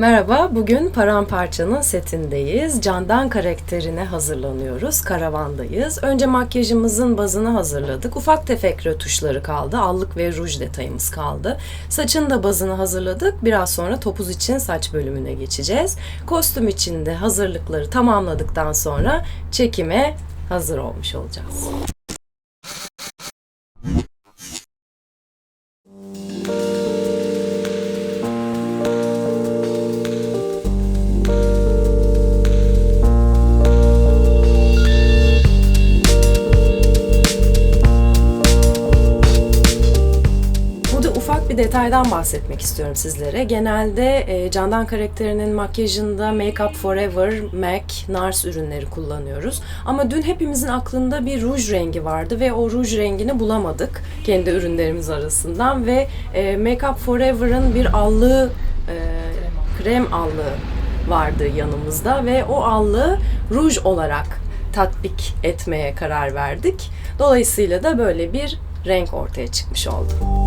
Merhaba, bugün Paramparça'nın setindeyiz. Candan karakterine hazırlanıyoruz, karavandayız. Önce makyajımızın bazını hazırladık. Ufak tefek rötuşları kaldı, allık ve ruj detayımız kaldı. Saçın da bazını hazırladık. Biraz sonra topuz için saç bölümüne geçeceğiz. Kostüm için de hazırlıkları tamamladıktan sonra çekime hazır olmuş olacağız. Detaydan bahsetmek istiyorum sizlere. Genelde e, Candan karakterinin makyajında Make Up Forever, MAC, NARS ürünleri kullanıyoruz. Ama dün hepimizin aklında bir ruj rengi vardı ve o ruj rengini bulamadık kendi ürünlerimiz arasından ve e, Make Up Forever'ın bir allığı, e, krem allığı vardı yanımızda ve o allığı ruj olarak tatbik etmeye karar verdik. Dolayısıyla da böyle bir renk ortaya çıkmış oldu.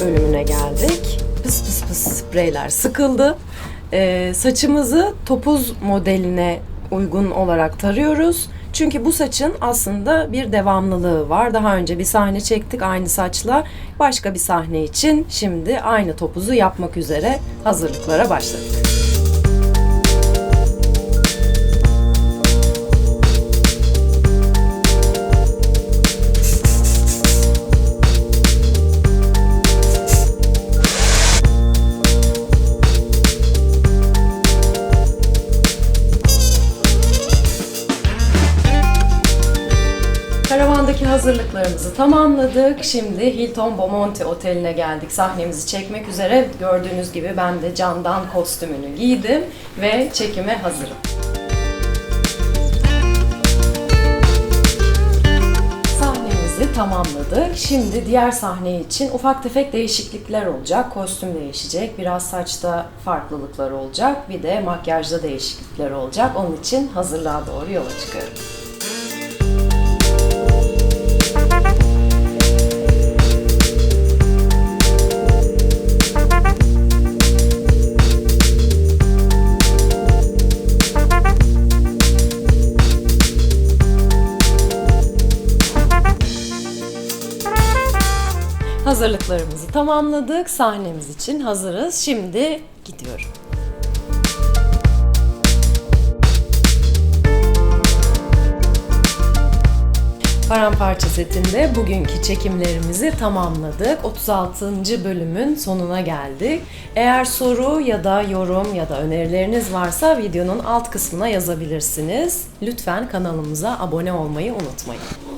Bölümüne geldik. Pıs pıs pıs spreyler sıkıldı. Ee, saçımızı topuz modeline uygun olarak tarıyoruz. Çünkü bu saçın aslında bir devamlılığı var. Daha önce bir sahne çektik aynı saçla. Başka bir sahne için şimdi aynı topuzu yapmak üzere hazırlıklara başladık. Hazırlıklarımızı tamamladık. Şimdi Hilton Bomonti Oteli'ne geldik. Sahnemizi çekmek üzere. Gördüğünüz gibi ben de candan kostümünü giydim ve çekime hazırım. Sahnemizi tamamladık. Şimdi diğer sahne için ufak tefek değişiklikler olacak. Kostüm değişecek, biraz saçta farklılıklar olacak, bir de makyajda değişiklikler olacak. Onun için hazırlığa doğru yola çıkıyorum. Hazırlıklarımızı tamamladık. Sahnemiz için hazırız. Şimdi gidiyorum. Paramparça setinde bugünkü çekimlerimizi tamamladık. 36. bölümün sonuna geldik. Eğer soru ya da yorum ya da önerileriniz varsa videonun alt kısmına yazabilirsiniz. Lütfen kanalımıza abone olmayı unutmayın.